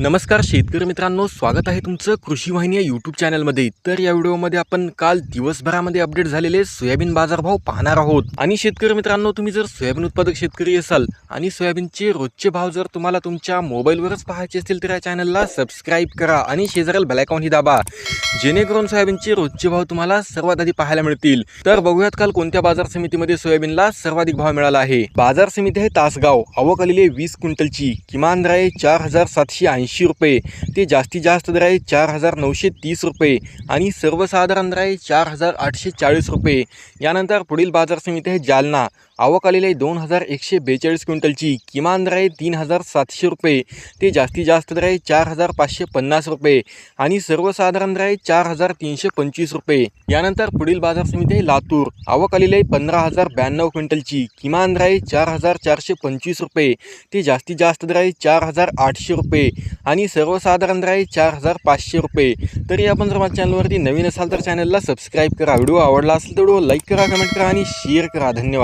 नमस्कार शेतकरी मित्रांनो स्वागत आहे तुमचं कृषी वाहिनी या यूट्यूब चॅनलमध्ये तर या व्हिडिओमध्ये आपण काल दिवसभरामध्ये अपडेट झालेले सोयाबीन बाजारभाव पाहणार आहोत. आणि शेतकरी मित्रांनो तुम्ही जर सोयाबीन उत्पादक शेतकरी असाल आणि सोयाबीनचे रोजचे भाव जर तुम्हाला तुमच्या मोबाईलवरच पाहायचे असतील तर या चॅनलला सबस्क्राईब करा आणि शेजारील बेलायकॉनही दाबा. जेणेकरून सोयाबीनचे रोजचे भाव तुम्हाला सर्वात आधी पाहायला मिळतील. तर बघूयात काल कोणत्या बाजार समितीमध्ये सोयाबीनला सर्वाधिक भाव मिळाला आहे. बाजार समिती आहे तासगाव. आवक आलेली आहे वीस क्विंटलची. किमान दर आहे चार हजार सातशे ऐंशी रुपये. ते जास्तीत जास्त दर आहे चार हजार नऊशे तीस रुपये आणि सर्वसाधारण दर आहे चार हजार आठशे चाळीस रुपये. यानंतर पुढील बाजार समिती आहे जालना. आवक आलेली आहे दोन हजार एकशे बेचाळीस क्विंटलची. किमान दर आहे तीन हजार सातशे रुपये. ते जास्तीत जास्त दर आहे चार हजार पाचशे पन्नास रुपये. आणि सर्वसाधारण दर आहे चार हजार तीनशे पंचवीस रुपये. यानंतर पुढील बाजार समिती आहे लातूर. आवक आलेली आहे पंधरा हजार ब्याण्णव क्विंटलची. किमान दर आहे चार हजार चारशे पंचवीस रुपये. ते जास्तीत जास्त दर आहे चार हजार आठशे रुपये. आणि सर्वसाधारण दर आहे चार हजार पाचशे रुपये. तरी आपण जर माझ्या चॅनलवरती नवीन असाल तर चॅनलला सबस्क्राईब करा. व्हिडिओ आवडला असेल तर व्हिडिओ लाईक करा कमेंट करा आणि शेअर करा. धन्यवाद.